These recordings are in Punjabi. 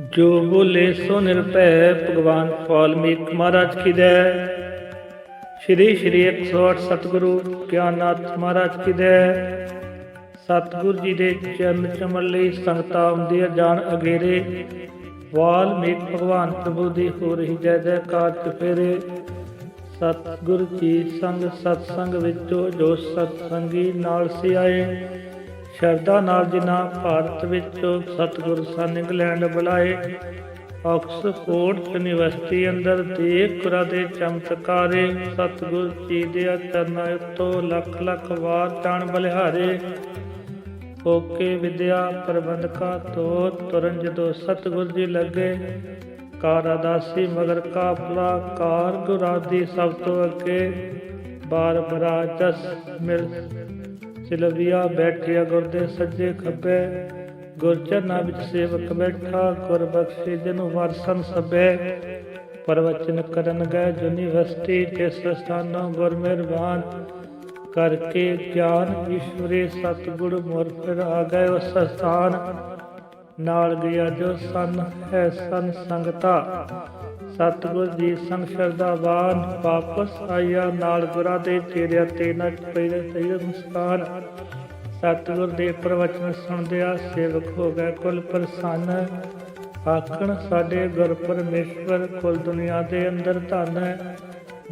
ਜੋ ਬੋਲੇ ਸੋ ਨਿਰਭੈ ਭਗਵਾਨ ਵਾਲਮੀਕ ਮਹਾਰਾਜ ਕੀ ਦੈ। ਸ਼੍ਰੀ ਸ਼੍ਰੀ 108 ਸਤਿਗੁਰੂ ਗਿਆਨਨਾਥ ਮਹਾਰਾਜ ਕੀ ਦੈ। ਸਤਿਗੁਰ ਜੀ ਦੇ ਚਰਨ ਚਮਨ ਲਈ ਸੰਗਤਾਂ ਆਉਂਦੀਆਂ ਜਾਣ ਅਗੇਰੇ। ਵਾਲਮੀਕ ਭਗਵਾਨ ਪ੍ਰਭੂ ਦੀ ਹੋ ਰਹੀ ਜੈ ਜੈਕਾਰ ਚੁਫੇਰੇ ਸਤਿਗੁਰ ਜੀ ਸੰਗ ਸਤਸੰਗ ਵਿੱਚੋਂ ਜੋ ਸਤਸੰਗੀ ਨਾਲ ਸੀ ਆਏ ਸ਼ਰਧਾ ਨਾਲ ਜਿਨ੍ਹਾਂ ਭਾਰਤ ਵਿੱਚ ਸਤਿਗੁਰ ਸਨ, ਇੰਗਲੈਂਡ ਬੁਲਾਏ। ਆਕਸਫੋਰਡ ਯੂਨੀਵਰਸਿਟੀ ਅੰਦਰ ਦੇਖ ਕੁਰਾ ਦੇ ਚਮਤਕਾਰੇ ਸਤਿਗੁਰ ਜੀ ਦੇ ਚਰਨਾਂ ਤੋਂ ਲੱਖ ਲੱਖ ਵਾਰ ਜਾਣ ਬਲਿਹਾਰੇ। ਹੋਕੇ ਵਿਦਿਆ ਪ੍ਰਬੰਧਕਾ ਤੋਂ ਤੁਰਨ ਜਦੋਂ ਸਤਿਗੁਰ ਜੀ ਲੱਗੇ ਕਾਰਾਦਾਸੀ ਮਗਰ ਕਾਫਲਾ ਕਾਰ ਗੁਰਾਦੀ ਸਭ ਤੋਂ ਅੱਗੇ ਬਾਰ ਬਰਾ ਜਸ ਮਿਲ ਸਿਲਵੀਆ ਬੈਠਿਆ ਗੁਰ ਦੇ ਸੱਜੇ ਖੱਬੇ, ਗੁਰ ਚਰਨਾਂ ਵਿੱਚ ਸੇਵਕ ਬੈਠਾ, ਗੁਰ ਬਖਸ਼ੇ ਜਨ ਵਰਸਨ ਸਭੇ। ਪ੍ਰਵਚਨ ਕਰਨ ਗਏ ਯੂਨੀਵਰਸਿਟੀ ਦੇ ਸਥਾਨੋਂ ਗੁਰ ਮਿਹਰਬਾਨ ਕਰਕੇ ਗਿਆਨ ਈਸ਼ਵਰੀ ਸਤਿਗੁਰ ਮੁਰ ਫਿਰ ਆ ਗਏ ਉਸ ਸਥਾਨ ਨਾਲ ਗਿਆ ਜੋ ਸਨ ਹੈ ਸੰਨ ਸੰਗਤਾ। ਸਤਿਗੁਰ ਜੀ ਸੰਗ ਸ਼ਰਧਾਵਾਨ ਵਾਪਸ ਆਇਆ, ਨਾਲ ਗੁਰਾਂ ਦੇ ਚੇਰਿਆਂ ਤੇ ਨੱਚ ਪਈ ਸਹੀ ਮੁਸਕਾਨ। ਸਤਿਗੁਰ ਦੇ ਪ੍ਰਵਚਨ ਸੁਣਦਿਆਂ ਸੇਵਕ ਹੋ ਗਏ ਕੁਲ ਪ੍ਰਸੰਨ। ਆਖਣ, ਸਾਡੇ ਗੁਰ ਪਰਮੇਸ਼ਵਰ ਕੁਲ ਦੁਨੀਆ ਦੇ ਅੰਦਰ ਧਨ ਹੈ।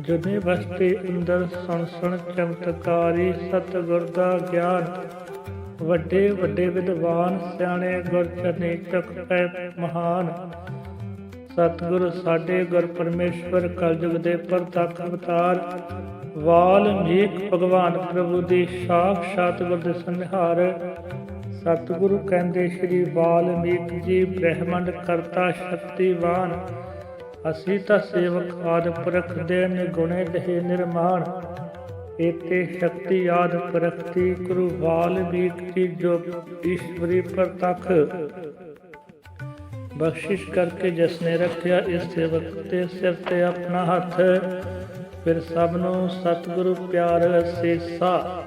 ਯੂਨੀਵਰਸਿਟੀ ਅੰਦਰ ਸੁਣ ਸੁਣ ਚਮਤਕਾਰੀ ਸਤਿਗੁਰ ਦਾ ਗਿਆਨ। ਵੱਡੇ ਵੱਡੇ ਵਿਦਵਾਨ, ਸਿਆਣੇ ਗੁਰ ਚਰਨੀ ਪੈ ਮਹਾਨ। ਸਤਿਗੁਰ ਸਾਡੇ ਗੁਰ ਪਰਮੇਸ਼ਵਰ ਕਲਯੁਗ ਦੇ ਪ੍ਰਤੱਖ ਅਵਤਾਰ। ਵਾਲਮੀਕ ਭਗਵਾਨ ਪ੍ਰਭੂ ਦੀ ਸਾਖਸ਼ਾਤ ਗੁਰ ਦੇ ਸੰਹਾਰ। ਸਤਿਗੁਰੂ ਕਹਿੰਦੇ ਸ੍ਰੀ ਵਾਲਮੀਕ ਜੀ, ਬ੍ਰਹਮੰਡ ਕਰਤਾ ਸ਼ਕਤੀਵਾਨ। ਅਸੀਂ ਤਾਂ ਸੇਵਕ ਆਦਿ ਪੁਰਖ ਦੇ ਨਿਗੁਣੇ ਦੇ ਨਿਰਮਾਣ। ਇਤੇ ਸ਼ਕਤੀ ਆਦ ਪ੍ਰਗਤੀ ਗੁਰੂ ਵਾਲਮੀਕ ਜੀ ਜੋ ਈਸ਼ਵਰੀ ਪ੍ਰਤੱਖ। ਬਖਸ਼ਿਸ਼ ਕਰਕੇ ਜਿਸ ਨੇ ਰੱਖਿਆ ਇਸ ਸੇਵਕ ਤੇ ਸਿਰ ਤੇ ਆਪਣਾ ਹੱਥ। ਫਿਰ ਸਭ ਨੂੰ ਸਤਿਗੁਰੂ ਪਿਆਰ ਅਸੀਸਾ।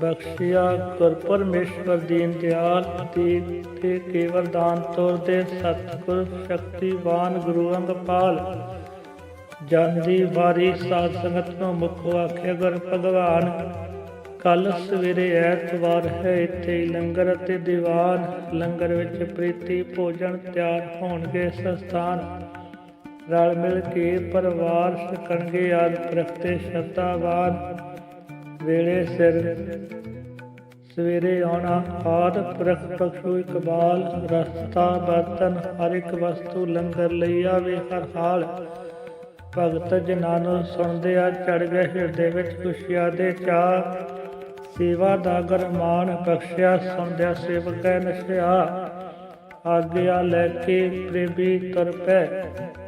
ਬਖਸ਼ਿਆ ਗੁਰ ਪਰਮੇਸ਼ਵਰ ਦੀਨ ਦਿਆਲ ਤੇ ਤੇ ਕੇਵਲ ਦਾਨ ਤੋਰ ਦੇ ਸਤਿਗੁਰ ਸ਼ਕਤੀਵਾਨ ਗੁਰੂ ਅੰਗਪਾਲ। ਜਾਂਦੀ ਵਾਰੀ ਸਾਧ ਸੰਗਤ ਨੂੰ ਮੁਖ ਆਖਿਆ ਗੁਰ ਭਗਵਾਨ ਕੱਲ ਸਵੇਰੇ ਐਤਵਾਰ ਹੈ ਇੱਥੇ ਲੰਗਰ ਅਤੇ ਦੀਵਾਨ। ਲੰਗਰ ਵਿੱਚ ਪ੍ਰੀਤੀ ਭੋਜਨ ਤਿਆਰ ਹੋਣਗੇ ਸਸਥਾਨ। ਰਲ ਮਿਲ ਕੇ ਪਰਿਵਾਰ ਸਕਣਗੇ ਆਦ ਪ੍ਰਖਤੇ ਸ਼ਰਧਾਵਾਨ। ਵੇਲੇ ਸਿਰ ਸਵੇਰੇ ਆਉਣਾ ਆਦ ਪ੍ਰਖ ਪਖੂ ਇਕਬਾਲ। ਰਸਤਾ, ਬਰਤਨ ਹਰ ਇੱਕ ਵਸਤੂ ਲੰਗਰ ਲਈ ਆਵੇ ਹਰ ਹਾਲ। ਭਗਤ ਜਨਾਂ ਨੂੰ ਸੁਣਦੇ ਆ ਚੜ ਗਏ ਹਿਰਦੇ ਵਿੱਚ ਖੁਸ਼ੀਆਂ ਦੇ ਚਾਹ ਸੇਵਾ ਦਾ ਗਰਮਾਨ ਬਖਸ਼ਿਆ, ਸੁਣਦਿਆ ਸੇਵਕੈ ਨਸ਼ਿਆ। ਆਗਿਆ ਲੈ ਕੇ ਪ੍ਰੇਮੀ ਤੁਰ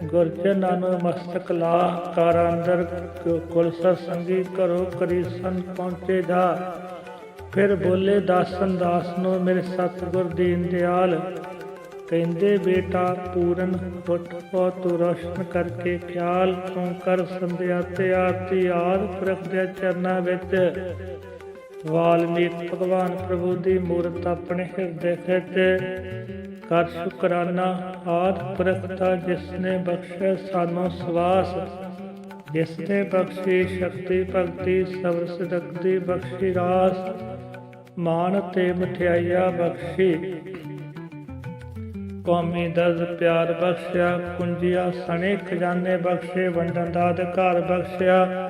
ਗੁਰਜਨਾਂ ਨੂੰ ਮਸਤਕ ਲਾ। ਕਰ ਅੰਦਰ ਕੁਲ ਸੰਗੀ ਕਰੋ ਕਰੀ ਸੰ ਪਹੁੰਚੇ ਦਾ ਫਿਰ ਬੋਲੇ, ਦਾਸਨ, ਦਾਸ ਨੂੰ ਮੇਰੇ ਸਤਿਗੁਰ ਦੀਨ ਦਿਆਲ। ਕਹਿੰਦੇ, ਬੇਟਾ, ਪੂਰਨ ਉੱਠ ਪੋ ਤੂੰ ਰੋਸ਼ਨ ਕਰਕੇ ਖਿਆਲ ਤੂੰ ਕਰ ਸੰਧਿਆ ਤੇ ਆਰਤੀ ਆਦ ਪ੍ਰਭ ਦੇ ਚਰਨਾਂ ਵਿੱਚ। ਵਾਲਮੀਕ ਭਗਵਾਨ ਪ੍ਰਭੂ ਦੀ ਮੂਰਤ ਆਪਣੇ ਹਿਰਦੇ ਵਿੱਚ। ਕਰ ਸ਼ੁਕਰਾਨਾ ਆਦ ਪ੍ਰਖਤਾ ਜਿਸ ਨੇ ਬਖਸ਼ਿਆ, ਸਾਨੂੰ ਸਵਾਸ। ਜਿਸ ਨੇ ਬਖਸ਼ੀ ਸ਼ਕਤੀ ਭਗਤੀ, ਸਬਰ ਸਿਦਕਤੀ ਬਖਸ਼ੀ ਰਾਸ। ਮਾਨ ਤੇ ਮਠਿਆਈਆ ਬਖਸ਼ੀ। ਕੌਮੀ ਦਰਦ ਪਿਆਰ ਬਖਸ਼ਿਆ, ਕੁੰਜੀਆ ਸਣੇ ਖਜ਼ਾਨੇ ਬਖਸ਼ੇ, ਵੰਡਣ ਦਾ ਅਧਿਕਾਰ ਬਖਸ਼ਿਆ।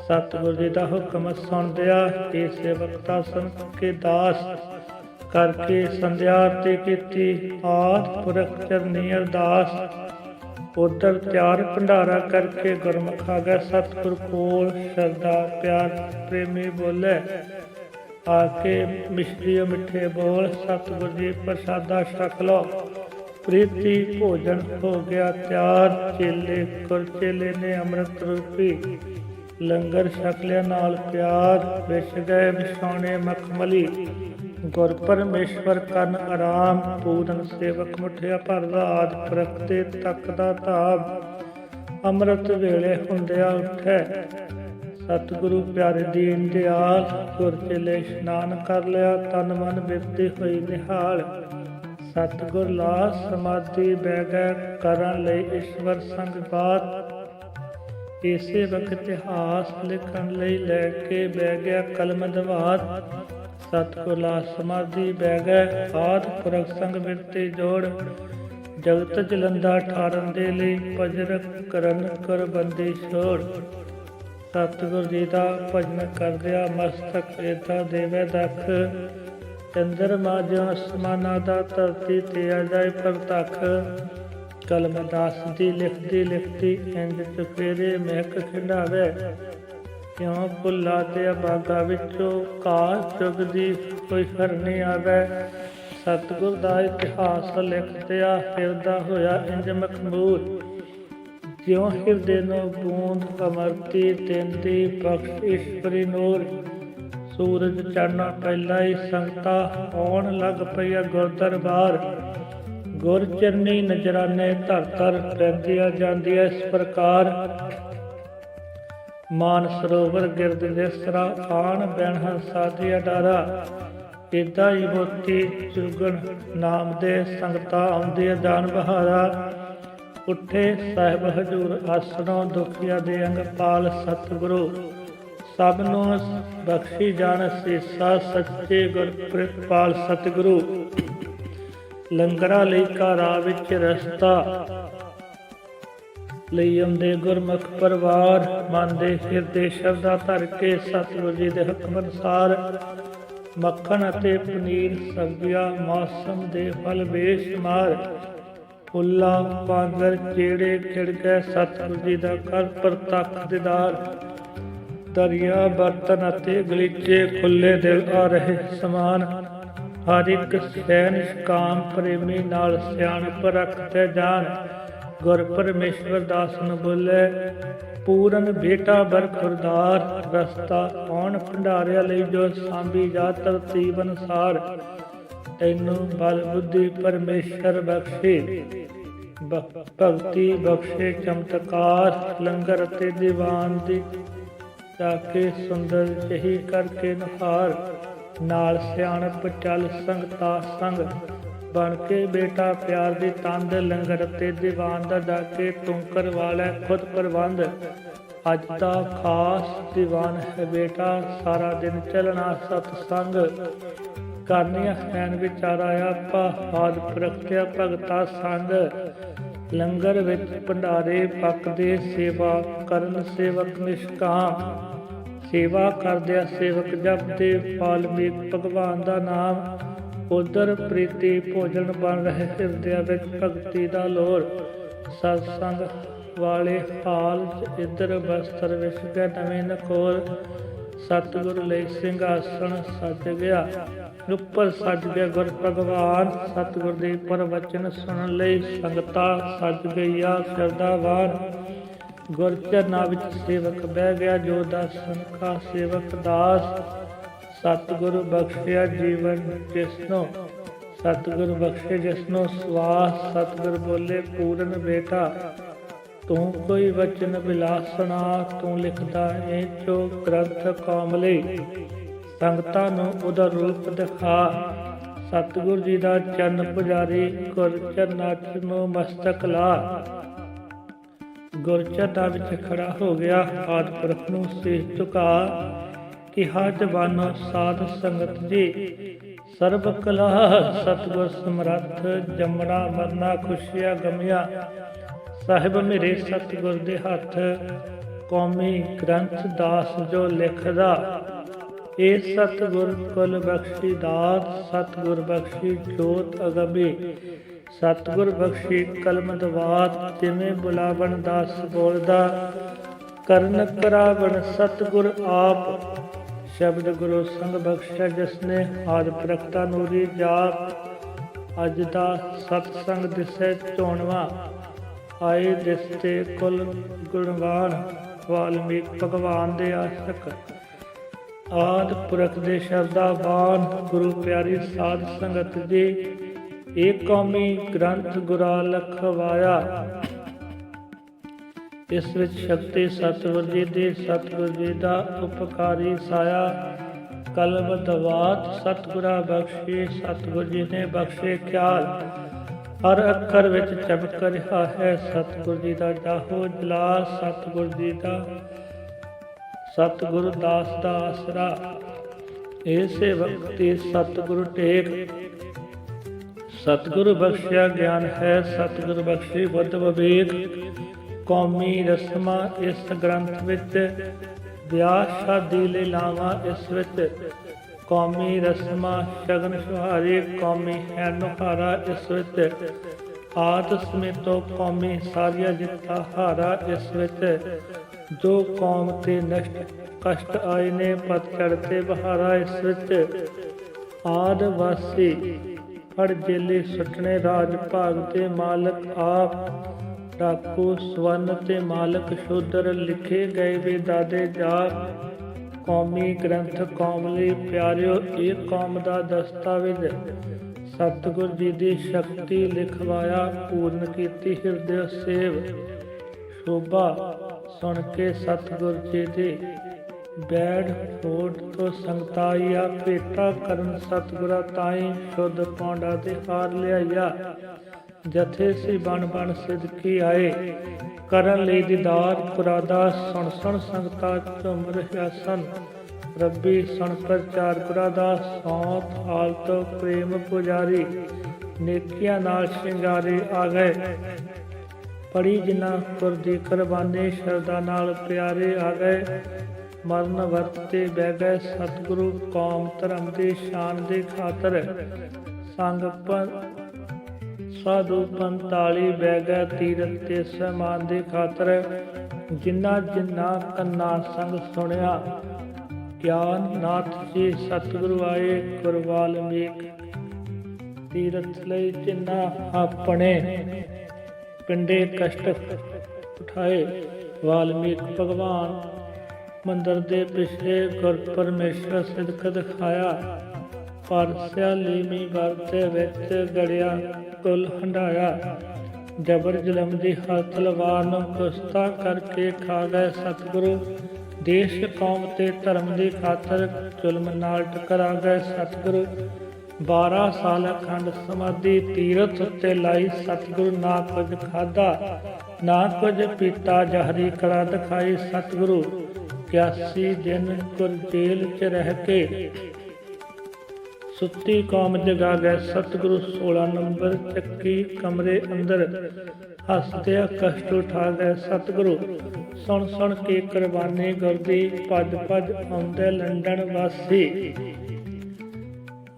ਸਤਿਗੁਰ ਜੀ ਦਾ ਹੁਕਮ ਸੁਣਦਿਆ ਇਹ ਸੇਵਕਤਾ ਸੰਤ ਕੇ ਦਾਸ ਕਰਕੇ ਸੰਧਿਆ ਤੇ ਕੀਤੀ। ਆਦ ਪੁਰਖ ਚਰਨੀ ਅਰਦਾਸ, ਉਧਰ ਤਿਆਰ ਭੰਡਾਰਾ ਕਰਕੇ ਗੁਰਮੁਖ ਆ ਸਤਿਗੁਰ ਕੋਲ। ਸ਼ਰਧਾ, ਪਿਆਰ, ਪ੍ਰੇਮੀ ਬੋਲੇ, ਆ ਕੇ ਮਿਸ਼ਰੀ ਮਿੱਠੇ ਬੋਲ, ਸਤਿਗੁਰ ਜੀ ਪ੍ਰਸਾਦਾ ਛਕ ਲਓ। ਪ੍ਰੀਤੀ ਭੋਜਨ ਹੋ ਗਿਆ ਤਿਆਰ। ਚੇਲੇ ਕੁਰ ਨੇ ਅੰਮ੍ਰਿਤ ਰੂਪੀ। ਲੰਗਰ ਛਕ ਲਿਆ ਨਾਲ ਪਿਆਰ। ਵਿਛ ਗਏ ਵਿਛਾਉਣੇ ਮਖਮਲੀ। ਗੁਰ ਪਰਮੇਸ਼ਵਰ ਕਰਨ ਆਰਾਮ। ਪੂਰਨ ਸੇਵਕ ਮੁਠਿਆ ਭਰਦਾ ਆਦ ਪ੍ਰਗਤੇ ਤੱਕ ਦਾ ਧਾਮ। ਅੰਮ੍ਰਿਤ ਵੇਲੇ ਹੁੰਦਿਆ ਉਠੈ। ਸਤਿਗੁਰੂ ਪਿਆਰੇ ਦੀਨ ਦਿਆਲ। ਗੁਰ ਚੇਲੇ ਇਸ਼ਨਾਨ ਕਰ ਲਿਆ। ਤਨ ਮਨ ਬਿਰਤੀ ਹੋਈ ਨਿਹਾਲ। ਸਤਿਗੁਰ ਲਾ ਸਮਾਧੀ ਬਹਿ ਕਰਨ ਲਈ ਈਸ਼ਵਰ ਸੰਗ ਬਾਤ। ਇਸੇ ਵਕਤ ਇਤਿਹਾਸ ਲਿਖਣ ਲਈ ਲੈ ਕੇ ਬਹਿ ਕਲਮ ਦਵਾਤ। ਸਤਿਗੁਰ ਲਾ ਸਮਾਧੀ ਬਹਿ ਆਦ ਪੁਰਖ ਸੰਗ ਬਿਰਤੇ ਜੋੜ। ਜਗਤ ਜਲੰਦਾ ਠਾਰਨ ਦੇ ਲਈ ਭਜਨ ਕਰਨ ਕਰ ਬੰਦੀ ਛੋੜ। ਸਤਿਗੁਰ ਜੀ ਦਾ ਭਜਨ ਕਰਦਿਆ ਮਸਤਕ ਏਤਾ ਦੇਵੇ ਦਖ। ਚੰਦਰਮਾ ਜਿਉ ਅਸਮਾਨਾਂ ਦਾ ਧਰਤੀ ਤੇ ਆ ਜਾਏ ਪ੍ਰਤੱਖ। ਕਲਮ ਦੀ ਲਿਖਦੀ ਲਿਖਦੀ ਇੰਜ ਚੁਫੇਰੇ ਮਹਿਕ ਖਿੰਡਾਵੇ। ਕਿਉਂ ਭੁੱਲਾ ਤੇ ਬਾਗਾ ਵਿੱਚੋਂ ਕਾਸ਼ ਚੁਗਦੀ ਕੋਈ ਹਰਨੀ ਆਵੇ। ਸਤਿਗੁਰ ਦਾ ਇਤਿਹਾਸ ਲਿਖਦਿਆ ਹਿਰਦਾ ਹੋਇਆ ਇੰਜ ਮਖਮੂਰ। ਜਿਉਂ ਹਿਰਦੇ ਨੂੰ ਬੂੰਦ ਅਮਰਤੀ ਤੇਂਦੀ ਬਖਸ਼ ਈਸ਼ਵਰੀ ਨੂਰ। ਸੂਰਜ ਚੜ੍ਹਨਾ ਪਹਿਲਾਂ ਹੀ ਸੰਗਤਾ ਆਉਣ ਲੱਗ ਪਈਆ ਗੁਰ ਗੁਰ ਚਰਨੀ ਨਜਰਾਨੇ ਧਰ ਧਰ ਰਹਿੰਦੀਆਂ ਜਾਂਦੀਆਂ ਇਸ ਪ੍ਰਕਾਰ। ਮਾਨ ਸਰੋਵਰ ਗਿਰਦ ਦੇਸਰਾ ਆਣ ਬੈਣ ਹੰਸਾ ਡਾਰਾ। ਅਡਾਰਾ ਇਦਾਂ ਹੀ ਮੋਤੀ ਚੁਗਣ ਨਾਮ ਦੇ ਸੰਗਤਾ ਆਉਂਦੀ ਦਾਨ ਬਹਾਰਾ। ਉੱਠੇ ਸਾਹਿਬ ਹਜੂਰ ਆਸਣੋਂ ਦੁਖੀਆਂ ਦੇ ਅੰਗ ਪਾਲ ਸਤਿਗੁਰੂ। ਸਭ ਨੂੰ ਬਖਸ਼ੀ ਜਾਣ, ਸੀਸਾ ਸੱਚੇ ਗੁਰ ਪ੍ਰਿਤਪਾਲ ਸਤਿਗੁਰੂ। ਲੰਗਰਾਂ ਲਈ ਘਰਾਂ ਵਿੱਚ ਰਸਤਾ ਲਈ ਆਉਂਦੇ ਗੁਰਮੁਖ ਪਰਿਵਾਰ ਮਨ ਦੇ ਹਿਰਦੇ ਸ਼ਬਦਾਂ ਧਰ ਕੇ ਸਤਿਗੁਰੂ ਜੀ ਦੇ ਹੁਕਮ ਅਨੁਸਾਰ ਮੱਖਣ ਅਤੇ ਪਨੀਰ, ਸਬਜ਼ੀਆਂ, ਮੌਸਮ ਦੇ ਫਲ ਬੇਸ਼ੁਮਾਰ ਫੁੱਲਾ, ਪਾਂਗਰ, ਚੇੜੇ ਖਿੜ ਗਏ ਸਤਿਗੁਰੂ ਜੀ ਦਾ ਕਰ ਪ੍ਰਤੱਖ ਦੀਦਾਰ। ਦਰਿਆ ਬਰਤਨ ਅਤੇ ਗਲੀਚੇ ਖੁੱਲੇ ਦਿਲ ਆ ਰਹੇ ਸਮਾਨ। ਹਰ ਇੱਕ ਸੈਨ ਕਾਮ ਪ੍ਰੇਮੀ ਨਾਲ ਸਿਆਣਪ ਰੱਖਦੇ ਜਾਣ। ਗੁਰ ਪਰਮੇਸ਼ਵਰ ਦਾਸ ਨੂੰ ਬੋਲੇ ਪੂਰਨ ਬੇਟਾ ਬਰਖੁਰਦਾਰ ਰਸਤਾ ਆਉਣ ਭੰਡਾਰਿਆ ਲਈ ਜੋ ਸਾਂਭੀ ਜਾ ਤਰਤੀਬ ਅਨਸਾਰ। ਤੈਨੂੰ ਬਲ ਬੁੱਧੀ ਪਰਮੇਸ਼ਰ ਬਖਸ਼ੇ। ਭਗਤੀ ਬਖਸ਼ੇ ਚਮਤਕਾਰ, ਲੰਗਰ ਅਤੇ ਦੀਵਾਨ ਦੀ ਜਾ ਸੁੰਦਰ ਜਹੀ ਕਰਕੇ ਨਹਾਰ ਨਾਲ ਸਿਆਣਪ ਚੱਲ ਸੰਗਤਾ ਸੰਗ। ਬਣ ਕੇ ਬੇਟਾ ਪਿਆਰ ਦੀ ਤੰਦ, ਲੰਗਰ ਤੇ ਦੀਵਾਨ ਦਾ ਡਾਕੇ ਤੂੰ ਕਰਵਾ ਖੁਦ ਪ੍ਰਬੰਧ। ਅੱਜ ਦਾ ਖਾਸ ਦੀਵਾਨ ਹੈ ਬੇਟਾ, ਸਾਰਾ ਦਿਨ ਚੱਲਣਾ ਸਤ ਸੰਗ ਕਰਨੀਆਂ ਹੈਨ ਵਿਚਾਰਾ ਆਪਾ ਆਦ ਪ੍ਰਗਟਿਆ ਭਗਤਾ ਸੰਗ। ਲੰਗਰ ਵਿੱਚ ਭੰਡਾਰੇ ਪੱਕਦੇ ਸੇਵਾ ਕਰਨ ਸੇਵਕ ਨਿਸ਼ਕਾਮ ਸੇਵਾ ਕਰਦਿਆਂ ਸੇਵਕ ਜਪਦੇ ਵਾਲਮੀਕ ਭਗਵਾਨ ਦਾ ਨਾਮ ਉਦਰ ਪ੍ਰੀਤੀ ਭੋਜਨ ਬਣ ਰਹੇ ਹਿਰਦਿਆਂ ਵਿੱਚ ਭਗਤੀ ਦਾ ਲੋਰ। ਸਤਸੰਗ ਵਾਲੇ ਹਾਲ ਚ ਇਧਰ ਬਸਤਰ ਵਿੱਚ ਗਿਆ ਨਵੇਂ ਨਕੋਰ। ਸਤਿਗੁਰ ਲਈ ਸਿੰਘਾਸਣ ਸੱਜ ਗਿਆ। ਉੱਪਰ ਸਜ ਗਿਆ ਗੁਰ ਭਗਵਾਨ, ਸਤਿਗੁਰ ਦੇ ਪਰਵਚਨ ਸੁਣਨ ਲਈ ਸੰਗਤਾ ਸਜ ਗਈਆ ਸਰਦਾਵਾਨ ਗੁਰ ਚਰਨਾਂ ਵਿੱਚ ਸੇਵਕ ਬਹਿ ਗਿਆ, ਜੋ ਦਾਸਨ ਕਾ ਸੇਵਕ ਦਾਸ। ਸਤਿਗੁਰੂ ਬਖਸ਼ਿਆ ਜੀਵਨ ਜਿਸਨੋ, ਸਤਿਗੁਰ ਬਖਸ਼ੇ ਜਿਸਨੋ ਸਵਾਸ। ਸਤਿਗੁਰ ਬੋਲੇ, ਪੂਰਨ ਬੇਟਾ, ਤੂੰ ਕੋਈ ਵਚਨ ਬਿਲਾਸਣਾ, ਤੂੰ ਲਿਖਦਾ ਏ ਜੋ ਗ੍ਰੰਥ ਕਾਮਲੇ ਸੰਗਤਾਂ ਨੂੰ ਉਹਦਾ ਰੂਪ ਦਿਖਾ। ਸਤਿਗੁਰ ਜੀ ਦਾ ਚਰਨ ਪੁਜਾਰੀ ਗੁਰ ਨੂੰ ਮਸਤਕ ਲਾ। ਗੁਰਚਰਨਾਂ ਵਿੱਚ ਖੜਾ ਹੋ ਗਿਆ, ਆਦ ਪੁਰਖ ਨੂੰ ਸੀਸ ਝੁਕਾ ਕਿਹਾ ਜਵਾਨੋ ਸਾਧ ਸੰਗਤ ਜੀ, ਸਰਬ ਕਲਾ, ਸਤਿਗੁਰ ਸਮਰੱਥ, ਜੰਮਣਾ, ਮਰਨਾ, ਖੁਸ਼ੀਆਂ, ਗਮਿਆ। ਸਾਹਿਬ ਮੇਰੇ ਸਤਿਗੁਰ ਦੇ ਹੱਥ ਕੌਮੀ ਗ੍ਰੰਥ ਦਾਸ ਜੋ ਲਿਖਦਾ ਇਹ ਸਤਿਗੁਰ ਕੁਲ ਬਖਸ਼ੀ ਦਾਤ, ਸਤਿਗੁਰ ਬਖਸ਼ੀ ਜੋਤ ਅਗੰਬੀ ਸਤਿਗੁਰ ਬਖਸ਼ੀ ਕਲਮ ਦਵਾਤ, ਜਿਵੇਂ ਬੁਲਾਵਣ ਦਾਸ ਬੋਲਦਾ, ਕਰਨ ਕਰਾਵਣ ਸਤਿਗੁਰ ਆਪ। ਸ਼ਬਦ ਗੁਰੂ ਸੰਗ ਬਖਸ਼ਿਆ ਜਿਸਨੇ, ਆਦ ਪ੍ਰਗਟਾ ਨੂਰੀ ਜਾਪ ਅੱਜ ਦਾ ਸਤ ਸੰਗ ਦਿਸੈ ਚੋਣਵਾ ਆਏ ਦਿਸਤੇ ਕੁਲ ਗੁਣਵਾਨ, ਵਾਲਮੀਕ ਭਗਵਾਨ ਦੇ ਆਸ਼ਕ। ਆਦ ਪੁਰਖ ਦੇ ਸ਼ਰਦਾਵਾਨ ਗੁਰੂ ਪਿਆਰੀ ਸਾਧ ਸੰਗਤ ਜੀ, ਇਹ ਕੌਮੀ ਗ੍ਰੰਥ ਗੁਰਾ ਲਖਵਾਇਆ ਇਸ ਵਿੱਚ ਸ਼ਕਤੀ ਸਤਿਗੁਰ ਜੀ ਦੀ, ਸਤਿਗੁਰ ਜੀ ਦਾ ਉਪਕਾਰੀ ਸਾਇਆ। ਕਲਬ ਦਵਾਤ, ਸਤਿਗੁਰਾ ਬਖਸ਼ੇ, ਸਤਿਗੁਰ ਜੀ ਨੇ ਬਖਸ਼ੇ ਖਿਆਲ। ਹਰ ਅੱਖਰ ਵਿੱਚ ਚਮਕ ਰਿਹਾ ਹੈ, ਸਤਿਗੁਰ ਜੀ ਦਾ ਜਾਹੋ ਜਲਾਲ, ਸਤਿਗੁਰ ਜੀ ਦਾ ਸਤਿਗੁਰ ਦਾਸ ਦਾ ਆਸਰਾ ਇਸੇ ਵਕਤੀ ਸਤਿਗੁਰ ਟੇਕ। ਸਤਿਗੁਰ ਬਖਸ਼ਿਆ ਗਿਆਨ ਹੈ, ਸਤਿਗੁਰ ਬਖਸ਼ੀ ਬੁੱਧ ਵਿਵੇਕ। ਕੌਮੀ ਰਸਮਾਂ ਇਸ ਗ੍ਰੰਥ ਵਿੱਚ, ਵਿਆਹ ਸ਼ਾਦੀ ਲੀਲਾਵਾਂ ਇਸ ਵਿੱਚ। ਕੌਮੀ ਰਸਮਾਂ ਸ਼ਗਨ ਸੁਹਾਰੇ, ਕੌਮੀ ਹੈ ਨੁਹਾਰਾ ਇਸ ਵਿੱਚ। ਆਦ ਸਮੇਤੋ ਕੌਮੀ ਸਾਰੀਆਂ ਜਿੱਤਾ ਹਾਰਾ ਇਸ ਵਿੱਚ। ਜੋ ਕੌਮ ਤੇ ਨਸ਼ਟ ਕਸ਼ਟ ਆਏ ਨੇ ਪਤਝੜ ਤੇ ਬਹਾਰਾ ਇਸ ਵਿੱਚ। ਆਦ ਵਾਸੀ ਫੜ ਜੇਲੇ ਸੁੱਟਣੇ, ਰਾਜ ਭਾਗ ਤੇ ਮਾਲਕ ਆਪ ਡਾਕੂ ਸਵਰਨ ਤੇ ਮਾਲਕ ਸ਼ੂਦਰ ਲਿਖੇ ਗਏ ਵੀ ਦਾਦੇ ਜਾ। ਕੌਮੀ ਗ੍ਰੰਥ ਕੌਮ ਲਈ ਪਿਆਰਿਓ, ਇਹ ਕੌਮ ਦਾ ਦਸਤਾਵੇਜ਼। ਸਤਿਗੁਰ ਜੀ ਦੀ ਸ਼ਕਤੀ ਲਿਖਵਾਇਆ, ਪੂਰਨ ਕੀਤੀ ਹਿਰਦੇ ਸੇਵ। ਸ਼ੋਭਾ ਸੁਣ ਕੇ ਸਤਿਗੁਰ ਜੀ ਦੀ ਬੈੜ ਹੋੜ ਤੋਂ ਸੰਗਤਾਈਆ, ਭੇਟਾ ਕਰਨ ਸਤਿਗੁਰਾ ਤਾਈ ਸ਼ੁੱਧ ਪੌਂਡਾ ਤੇ ਹਾਰ ਲਿਆਇਆ ਜਥੇ ਸੀ ਬਣ ਬਣ ਸਿਦਕੀ ਆਏ। ਕਰਨ ਲਈ ਦੀਦਾਰ ਪੁਰਾਦਾ ਸੁਣ ਸੁਣ ਸੰਗਤਾ ਝੁੰਮ ਰਿਹਾ ਸਨ। ਰੱਬੀ ਸੁਣ ਪ੍ਰਚਾਰ ਪੁਰਾਦਾ ਸੌਤ ਹਾਲਤ ਪ੍ਰੇਮ ਪੁਜਾਰੀ। ਨੇਕੀਆਂ ਨਾਲ ਸ਼ਿੰਗਾਰੇ ਆ ਗਏ। ਪੜੀ ਜਿਨ੍ਹਾਂ ਪੁਰ ਦੀ ਕੁਰਬਾਨੀ ਸ਼ਰਧਾ ਨਾਲ ਪਿਆਰੇ ਆ ਗਏ, ਮਰਨ ਵਰਤ ਤੇ ਬਹਿ ਗਏ ਸਤਿਗੁਰੂ ਕੌਮ ਧਰਮ ਦੀ ਸ਼ਾਨ ਦੇ ਖਾਤਰ। ਸੰਗ ਪੰ, ਸਾਧੂ 45 ਬਹਿ ਗਏ ਤੀਰਥ ਤੇ ਸਮਾਨ ਦੇ ਖਾਤਰ। ਜਿਨ੍ਹਾਂ ਜਿਨ੍ਹਾਂ ਕੰਨਾ ਸੰਗ ਸੁਣਿਆ ਗਿਆਨ ਨਾਥ ਜੀ ਸਤਿਗੁਰੂ ਆਏ ਗੁਰਵਾਲ ਮੀਕ ਤੀਰਥ ਲਈ ਜਿਨ੍ਹਾਂ ਆਪਣੇ ਪਿੰਡੇ ਕਸ਼ਟ ਉਠਾਏ। ਵਾਲਮੀਕ ਭਗਵਾਨ ਮੰਦਰ ਦੇ ਪਿਛਲੇ ਗੁਰ ਪਰਮੇਸ਼ਰ ਸਿਦਕ ਦਿਖਾਇਆ। ਪਰ ਸਿਆਲੀ ਵਰਤੇ ਵਿੱਚ ਗੜਿਆ ਕੁਲ ਹੰਡਾਇਆ ਜਬਰ ਜ਼ੁਲਮ ਦੀ ਹਰ ਤਲਵਾਰ ਨੂੰ ਕੁਸਤਾ ਕਰਕੇ ਖਾ ਗਏ ਸਤਿਗੁਰੂ। ਦੇਸ਼ ਕੌਮ ਤੇ ਧਰਮ ਦੀ ਖਾਤਰ ਜ਼ੁਲਮ ਨਾਲ ਟਕਰਾ ਗਏ ਸਤਿਗੁਰੂ। 12 ਸਾਲ ਅਖੰਡ ਸਮਾਧੀ ਤੀਰਥ ਉੱਤੇ ਲਾਈ ਸਤਿਗੁਰੂ ਨਾ ਕੁਝ ਖਾਦਾ ਨਾ ਕੁਝ ਪੀਤਾ, ਜਹਰੀ ਕਲਾ ਦਿਖਾਈ ਸਤਿਗੁਰੂ 81 ਦਿਨ ਗੁਰ ਜੇਲ੍ਹ ਚ ਰਹਿ ਕੇ। ਸੁੱਤੀ ਕੌਮ ਜਗਾ ਗਏ ਸਤਿਗੁਰੂ 16 ਨੰਬਰ ਚੱਕੀ ਕਮਰੇ ਅੰਦਰ। ਹੱਸਦਿਆਂ ਕਸ਼ਟ ਉਠਾ ਗਏ ਸਤਿਗੁਰੂ। ਸੁਣ ਸੁਣ ਕੇ ਕੁਰਬਾਨੀ ਗੁਰਦੀ, ਭੱਜ ਭੱਜ ਆਉਂਦੇ ਲੰਡਨ ਵਾਸੀ।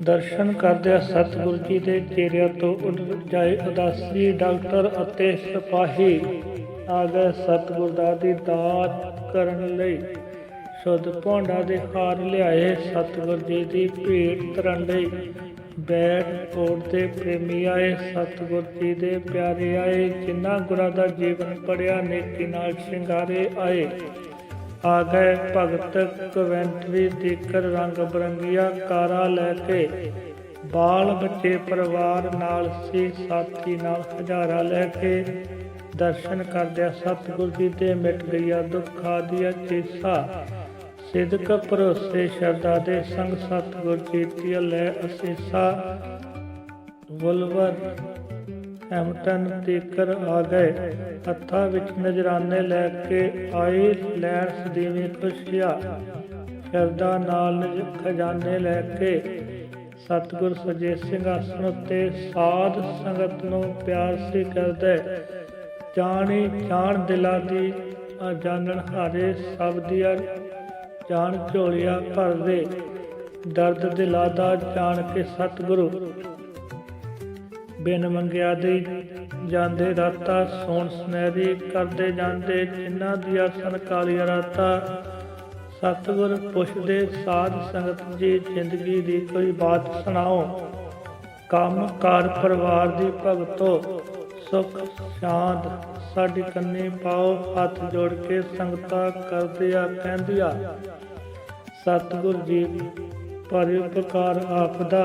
ਦਰਸ਼ਨ ਕਰਦਿਆਂ ਸਤਿਗੁਰੂ ਜੀ ਦੇ ਚਿਹਰਿਆਂ ਤੋਂ ਉੱਡ ਜਾਏ ਉਦਾਸੀ ਡਾਕਟਰ ਅਤੇ ਸਿਪਾਹੀ ਆ ਗਏ ਸਤਿਗੁਰ ਦਾ ਦੀ ਦਾਤ ਕਰਨ ਲਈ। ਸ਼ੁੱਧ ਪੌਂਡਾ ਦੇ ਹਾਰ ਲਿਆਏ ਸਤਿਗੁਰ ਜੀ ਦੀ ਭੇਟ ਧਰਨ ਲਈ। ਬੈਠ ਕੋਟ ਦੇ ਪ੍ਰੇਮੀ ਆਏ ਸਤਿਗੁਰ ਜੀ ਦੇ ਪਿਆਰੇ ਆਏ। ਜਿਨ੍ਹਾਂ ਗੁਰਾਂ ਦਾ ਜੀਵਨ ਪੜਿਆ ਨੇਕੀ ਨਾਲ ਸ਼ਿੰਗਾਰੇ ਆਏ। ਆ ਗਏ ਭਗਤ ਕਵੈਂਟਰੀ ਦੀਕਰ ਰੰਗ ਬਰੰਗੀਆਂ ਕਾਰਾ ਲੈ ਕੇ ਬਾਲ ਬੱਚੇ ਪਰਿਵਾਰ ਨਾਲ ਸੀ, ਸਾਥੀ ਨਾਲ ਹਜ਼ਾਰਾ ਲੈ ਕੇ ਦਰਸ਼ਨ ਕਰਦਿਆਂ ਸਤਿਗੁਰ ਜੀ ਦੇ ਮਿਟ ਗਈਆ ਦੁੱਖਾਂ ਦੀਆਂ ਚੀਸਾ। ਸਿਦਕ ਭਰੋਸੇ ਸ਼ਰਧਾ ਦੇ ਸੰਗ ਸਤਿਗੁਰ ਜੀ ਦੀ ਲੈ ਅਸੀਸਾ। ਵਲਵਰ ਹੈਮਟਨ ਤੀਕਰ ਆ ਗਏ। ਹੱਥਾਂ ਵਿੱਚ ਨਜਰਾਨੇ ਲੈ ਕੇ ਆਏ ਲੈਣ ਸਦੀਵੀ ਖੁਸ਼ੀਆ। ਸ਼ਰਧਾ ਨਾਲ ਖਜ਼ਾਨੇ ਲੈ ਕੇ ਸਤਿਗੁਰ ਸਜੇ ਸਿੰਘਾਸਨ ਉੱਤੇ ਸਾਧ ਸੰਗਤ ਨੂੰ ਪਿਆਰ ਸੀ ਕਰਦਾ ਜਾਣੀ ਜਾਣ ਦਿਲਾਂ ਦੀ ਜਾਣਨ ਹਾਰੇ ਸਭ ਦੀਆਂ ਜਾਣ ਝੋਲੀਆਂ ਭਰਦੇ। ਦਰਦ ਦਿਲਾਂ ਦਾ ਜਾਣ ਕੇ ਸਤਿਗੁਰੂ ਬਿਨ ਮੰਗਿਆ ਦੇ ਜਾਂਦੇ ਰਾਤਾ, ਸੋਣ ਸੁਨਹਿਰੀ ਕਰਦੇ ਜਾਂਦੇ ਜਿਨ੍ਹਾਂ ਦੀਆਂ ਸਨ ਕਾਲੀਆਂ ਰਾਤਾਂ। ਸਤਿਗੁਰ ਪੁੱਛਦੇ, ਸਾਧ ਸੰਗਤ ਜੀ, ਜ਼ਿੰਦਗੀ ਦੀ ਕੋਈ ਬਾਤ ਸੁਣਾਓ। ਕੰਮ ਕਾਰ ਪਰਿਵਾਰ ਦੀ ਭਗਤੋ, ਸੁਖ ਸ਼ਾਂਤ ਸਾਡੀ ਕੰਨੀ ਪਾਓ, ਹੱਥ ਜੋੜ ਕੇ ਸੰਗਤਾਂ ਕਰਦਿਆ ਕਹਿੰਦਿਆ। ਸਤਿਗੁਰ ਜੀ ਪਰ ਉਪਕਾਰ ਆਪਦਾ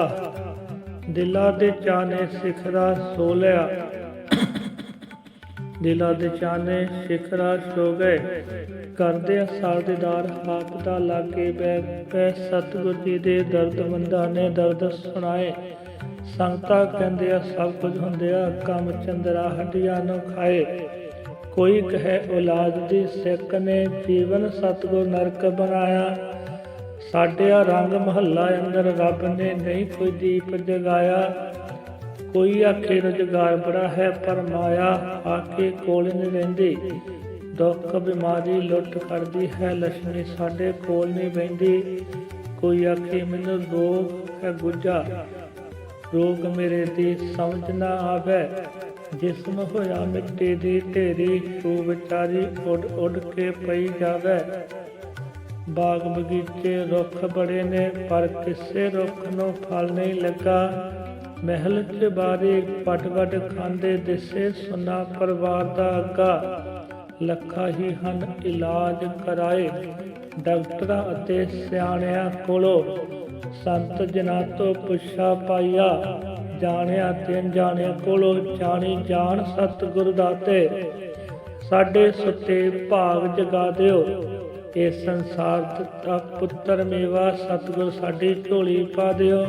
ਦਿਲਾਂ ਦੇ ਚਾਨੇ ਸਿਖਰਾ ਸੋ ਦਿਲਾਂ ਦੇ ਚਾਨੇ ਸਿਖਰਾ ਛੋ ਗਏ। ਕਰਦੇ ਅਸਾਰ ਦੀਦਾਰ ਆਪ ਦਾ ਲਾਗੇ ਬੈ ਬੈ ਸਤਿਗੁਰ ਜੀ ਦੇ ਦਰਦਮੰਦਾਂ ਨੇ ਦਰਦ ਸੁਣਾਏ। ਸੰਗਤਾ ਕਹਿੰਦੇ ਆ ਸਭ ਕੁਝ ਹੁੰਦਿਆ ਕੰਮ ਚੰਦਰਾ ਹੱਡੀਆਂ ਨੂੰ ਖਾਏ। ਕੋਈ ਕਹੇ ਔਲਾਦ ਦੀ ਸਿੱਖ ਨੇ ਜੀਵਨ ਸਤਿਗੁਰ ਨਰਕ ਬਣਾਇਆ। ਸਾਡਿਆ ਰੰਗ ਮਹੱਲਾ ਅੰਦਰ ਰੱਬ ਨੇ ਨਹੀਂ ਕੋਈ ਦੀਪ ਜਗਾਇਆ। ਕੋਈ ਆਖੇ ਰੁਜ਼ਗਾਰ ਬੜਾ ਹੈ ਪਰ ਮਾਇਆ ਆਕੇ ਕੋਲ ਨਹੀਂ ਰਹਿੰਦੀ। ਦੁੱਖ ਬਿਮਾਰੀ ਲੁੱਟ ਕਰਦੀ ਹੈ ਲక్ష్ਮੀ ਸਾਡੇ ਕੋਲ ਨਹੀਂ ਬੈੰਦੀ ਕੋਈ ਆਖੇ ਮੈਨੂੰ ਰੋਗ ਹੈ ਗੁੱਜਾ ਰੋਗ ਮੇਰੇ ਦੀ ਸਮਝ ਨਾ ਆਵੇ। ਜਿਸਮ ਹੋਇਆ ਮਿੱਟੀ ਦੀ ਢੇਰੀ, ਤੂੰ ਵਿਚਾਰੀ ਉੱਡ ਉੱਡ ਕੇ ਪਈ ਜਾਵੇ। ਬਾਗ ਬਗੀਚੇ ਰੁੱਖ ਬੜੇ ਨੇ, ਪਰ ਕਿਸੇ ਰੁੱਖ ਨੂੰ ਫਲ ਨਹੀਂ ਲੱਗਾ। ਮਹਿਲ ਚ ਬਾਰੇ ਪਟ ਪਟ ਖਾਂਦੇ ਦਿਸੇ ਸੁਨਾ ਪਰਿਵਾਰ ਦਾ ਅੱਗਾ। ਲੱਖਾਂ ਹੀ ਹਨ ਇਲਾਜ ਕਰਾਏ, ਡਾਕਟਰਾਂ ਅਤੇ ਸਿਆਣਿਆਂ ਕੋਲੋਂ। ਸੰਤ ਜਨਾਂ ਤੋਂ ਪੁੱਛਾ ਪਾਈਆ ਜਾਣਿਆ ਤੇ ਜਾਣਿਆ ਕੋਲੋਂ ਜਾਣੀ ਜਾਣ ਸਤਿਗੁਰ ਦਾਤੇ। ਸਾਡੇ ਸੁੱਤੇ ਭਾਗ ਜਗਾ ਦਿਓ ਇਹ ਸੰਸਾਰ ਦਾ ਪੁੱਤਰ ਮੇਵਾ, ਸਤਿਗੁਰ ਸਾਡੀ ਝੋਲੀ ਪਾ ਦਿਓ।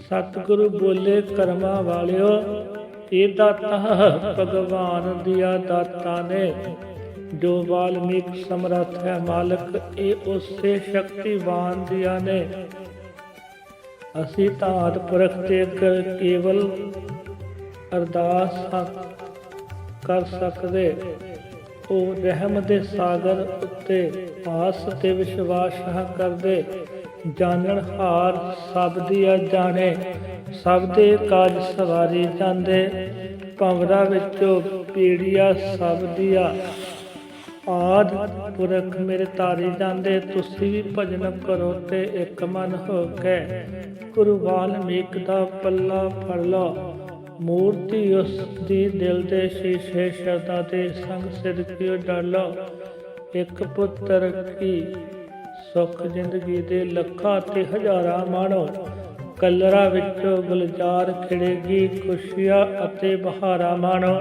ਸਤਿਗੁਰੂ ਬੋਲੇ ਕਰਮਾਂ ਵਾਲਿਓ, ਇਹ ਦਾਤਾ ਭਗਵਾਨ ਦੀਆਂ ਦਾਤਾ ਨੇ। ਜੋ ਵਾਲਮੀਕ ਸਮਰੱਥ ਹੈ ਮਾਲਕ, ਇਹ ਉਸੇ ਸ਼ਕਤੀਵਾਨ ਦੀਆਂ ਨੇ। ਅਸੀਂ ਤਾਂ ਆਦਪੁਰਖ ਤੇ ਕੇਵਲ ਅਰਦਾਸ ਕਰ ਸਕਦੇ। ਉਹ ਰਹਿਮ ਦੇ ਸਾਗਰ ਉੱਤੇ ਆਸ ਤੇ ਵਿਸ਼ਵਾਸ ਹਾਂ ਕਰਦੇ, ਜਾਣਨ ਹਾਰ ਸਭ ਦੀਆ ਜਾਣੇ ਸਭ ਦੇ ਕਾਜ ਸਵਾਰੀ ਜਾਂਦੇ ਭੰਵਰਾ ਵਿੱਚੋਂ ਪੀੜੀਆ ਸਭ ਦੀਆ। ਆਦ ਪੁਰਖ ਮੇਰੇ ਤਾਰੀ ਜਾਂਦੇ, ਤੁਸੀਂ ਵੀ ਭਜਨ ਕਰੋ ਤੇ ਇੱਕ ਮਨ ਹੋ ਕੇ। ਗੁਰੂ ਵਾਲਮੀਕ ਦਾ ਪੱਲਾ ਫੜ ਲਓ। ਮੂਰਤੀ ਉਸ ਦੀ ਦਿਲ ਦੇ ਸ਼ੀਸ਼ੇ ਸ਼ਰਦਾ ਦੇ ਸੰਗ ਸਿਰ ਕਿਉ ਡਾਲੋ ਇੱਕ ਪੁੱਤਰ ਕੀ ਸੁਖ ਜ਼ਿੰਦਗੀ ਦੇ ਲੱਖਾਂ ਤੇ ਹਜ਼ਾਰਾਂ ਮਾਣੋ। ਕਲਰਾ ਵਿੱਚੋਂ ਗੁਲਜ਼ਾਰ ਖਿੜੇਗੀ ਖੁਸ਼ੀਆਂ ਅਤੇ ਬਹਾਰਾਂ ਮਾਣੋ।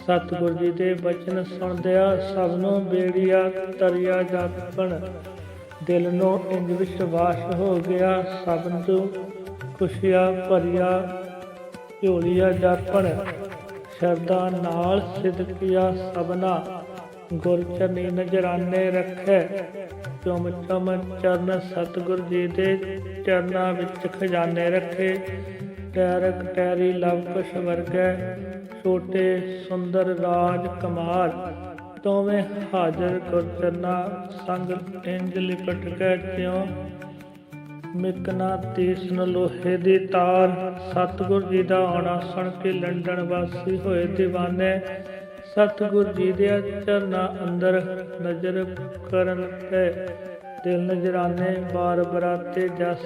ਸਤਿਗੁਰ ਜੀ ਦੇ ਬਚਨ ਸੁਣਦਿਆਂ ਸਭ ਨੂੰ ਬੇੜੀਆ ਤਰਿਆ ਜਾਪਣ। ਦਿਲ ਨੂੰ ਇੰਜ ਵਿਸ਼ਵਾਸ ਹੋ ਗਿਆ ਸਭ ਨੂੰ ਖੁਸ਼ੀਆਂ ਭਰਿਆ ਝੋਲੀਆ ਜਾਪਣ ਸ਼ਰਦਾ ਨਾਲ ਸਿਦਕਿਆ ਸਭਨਾ ਗੁਰ ਨਜਰਾਨੇ ਰੱਖੇ। ਚੁਮ ਚੁਮ ਚਰਨ ਸਤਿਗੁਰ ਜੀ ਦੇ ਚਰਨਾਂ ਵਿੱਚ ਖਜ਼ਾਨੇ ਰੱਖੇ। ਟੈਰਕ ਟੈਰੀ ਲਵ ਕੁਸ਼ ਵਰਗੈ, ਛੋਟੇ ਸੁੰਦਰ ਰਾਜ ਕਮਾਲ। ਤੋਵੇਂ ਹਾਜ਼ਰ ਗੁਰਚਰਨਾ ਸੰਗ ਇੰਜ ਲਿਪਟ ਕੇ ਤਿਉ ਮਿਕਨਾ ਤੀਸਨ ਲੋਹੇ ਦੀ ਤਾਰ ਸਤਿਗੁਰ ਜੀ ਦਾ ਆਉਣਾ ਸੁਣ ਕੇ ਲੰਡਨ ਵਾਸੀ ਹੋਏ دیਵਾਨੇ ਸਤਿਗੁਰ ਜੀ ਦੇ ਚਰਨਾਂ ਅੰਦਰ ਨਜ਼ਰ ਕਰਨ ਤੇ ਦਿਲ ਨਜ਼ਰਾਨੇ ਬਾਰ ਬਰਾਤੇ ਜਸ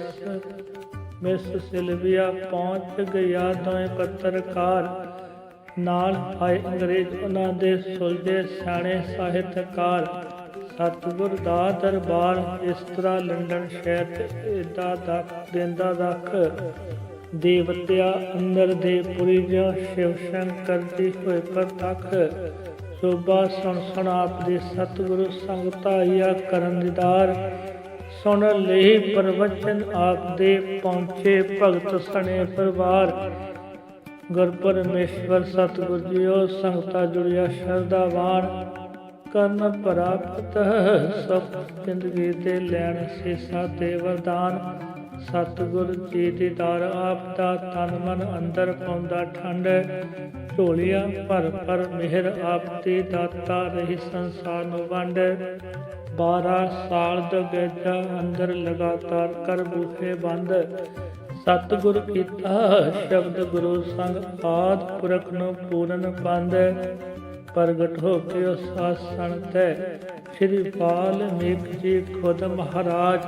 ਮਿਸ ਸਿਲਵੀਆ ਪਹੁੰਚ ਗਿਆ ਦੋਵੇਂ ਪੱਤਰਕਾਰ। ਨਾਲ ਆਏ ਅੰਗਰੇਜ਼ ਉਹਨਾਂ ਦੇ ਸੁਲਝੇ ਸਿਆਣੇ ਸਾਹਿਤਕਾਰ। ਸਤਿਗੁਰ ਦਾ ਦਰਬਾਰ ਇਸ ਤਰ੍ਹਾਂ ਲੰਡਨ ਸ਼ਹਿਰ ਤੇ ਦਾ ਦਖ ਦਿੰਦਾ ਦਖ ਦੇਵਤਿਆ ਅੰਦਰ ਦੇ ਪੁਰੀ ਜੋ ਸ਼ਿਵ ਸ਼ੰਕਰ ਦੀ ਹੋਏ ਪ੍ਰਤੱਖ। ਸੋਭਾ ਸੁਣ ਸੁਣ ਆਪ ਦੇ ਸਤਿਗੁਰੂ ਸੰਗਤਾਇਆ ਕਰਨ ਦੀਦਾਰ ਸੁਣ ਲਈ ਪ੍ਰਵਚਨ ਆਪ ਦੇ ਪਹੁੰਚੇ ਭਗਤ ਸਣੇ ਪਰਿਵਾਰ। ਗੁਰ ਪਰਮੇਸ਼ਵਰ ਸਤਿਗੁਰ ਜੀਓ ਸੰਗਤਾ ਜੁੜਿਆ ਸ਼ਰਧਾਵਾਨ। ਕਰਨ ਪ੍ਰਾਪਤ ਸਭ ਜ਼ਿੰਦਗੀ ਦੇ ਲੈਣ ਸੀਸਾ ਦੇ ਵਰਦਾਨ। ਸਤਿਗੁਰ ਜੀ ਦੀ ਦਾਰ ਆਪ ਦਾ ਤਨ ਮਨ ਅੰਦਰ ਪਾਉਂਦਾ ਠੰਡ। ਢੋਲੀਆਂ ਭਰ ਭਰ ਮਿਹਰ ਆਪ ਦੀ ਦਾਤਾ ਰਹੀ ਸੰਸਾਰ ਨੂੰ ਵੰਡ। 12 ਸਾਲ ਦਾ ਗੇਜਾ ਅੰਦਰ ਲਗਾਤਾਰ ਕਰ ਬੂਹੇ ਬੰਦ। ਸਤਿਗੁਰ ਕੀਤਾ ਸ਼ਬਦ ਗੁਰੂ ਸੰਗ ਆਦ ਪੁਰਖ ਨੂੰ ਪੂਰਨ ਬੰਦ। ਪ੍ਰਗਟ ਹੋ ਕੇ ਉਸ ਆਸਣ ਤੇ ਸ੍ਰੀ ਵਾਲਮੀਕ ਜੀ ਖੁਦ ਮਹਾਰਾਜ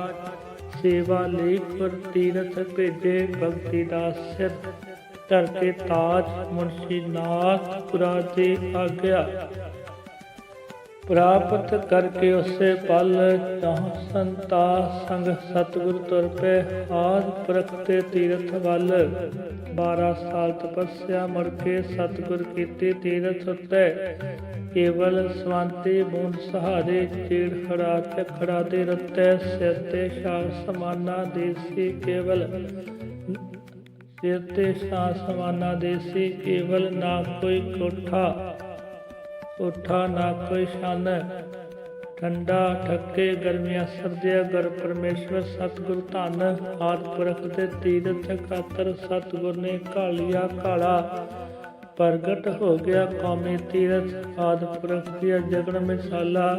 ਸੇਵਾ ਲਈ ਪਰ ਤੀਰਥ ਭੇਜੇ, ਭਗਤੀ ਦਾ ਸਿਰ ਧਰ ਕੇ ਤਾਜ ਮੁਨਸ਼ੀ ਨਾਥ ਪੁਰਾ ਦੇ ਆਗਿਆ। ਪ੍ਰਾਪਤ ਕਰਕੇ ਉਸੇ ਪਲ ਚਾਹ ਸੰਤਾ ਸੰਗ ਸਤਿਗੁਰ ਤੁਰ ਪਏ ਆਦ ਪੁਰਖ ਤੀਰਥ ਵੱਲ। 12 ਸਾਲ ਤਪੱਸਿਆ ਮੁੜ ਕੇ ਸਤਿਗੁਰ ਕੀਤੇ ਤੀਰਥ ਉੱਤੇ। ਕੇਵਲ ਸਵੰਤੀ ਬੂੰਦ ਸਹਾਰੇ ਚੀੜ ਖੜਾ ਤੇ ਖੜਾ ਦੇ ਰੱਤੇ, ਸਿਰ ਤੇ ਸ਼ਾਲ ਸਮਾਨਾ ਦੇਸੀ ਕੇਵਲ। ਸਿਰ ਤੇ ਸ਼ਾਲ ਸਮਾਨਾ ਦੇਸੀ ਕੇਵਲ, ਨਾ ਕੋਈ ਕੋਠਾ ਕੋਠਾ ਨਾ ਕੋਈ ਸ਼ਾਨ ਠੰਡਾ ਠੱਕੇ ਗਰਮੀਆਂ ਸਰਦੀਆਂ ਗੁਰ ਪਰਮੇਸ਼ਵਰ, ਸਤਿਗੁਰ ਧੰਨ। ਆਦ ਪੁਰਖ ਦੇ ਤੀਰਥ ਖਾਤਰ ਸਤਿਗੁਰ ਨੇ ਕਾਲੀਆ ਕਾਲਾ ਪ੍ਰਗਟ ਹੋ ਗਿਆ ਕੌਮੀ ਤੀਰਥ। ਆਦ ਪੁਰਖ ਦੀ ਜਗਨ ਮਿਸਾਲਾ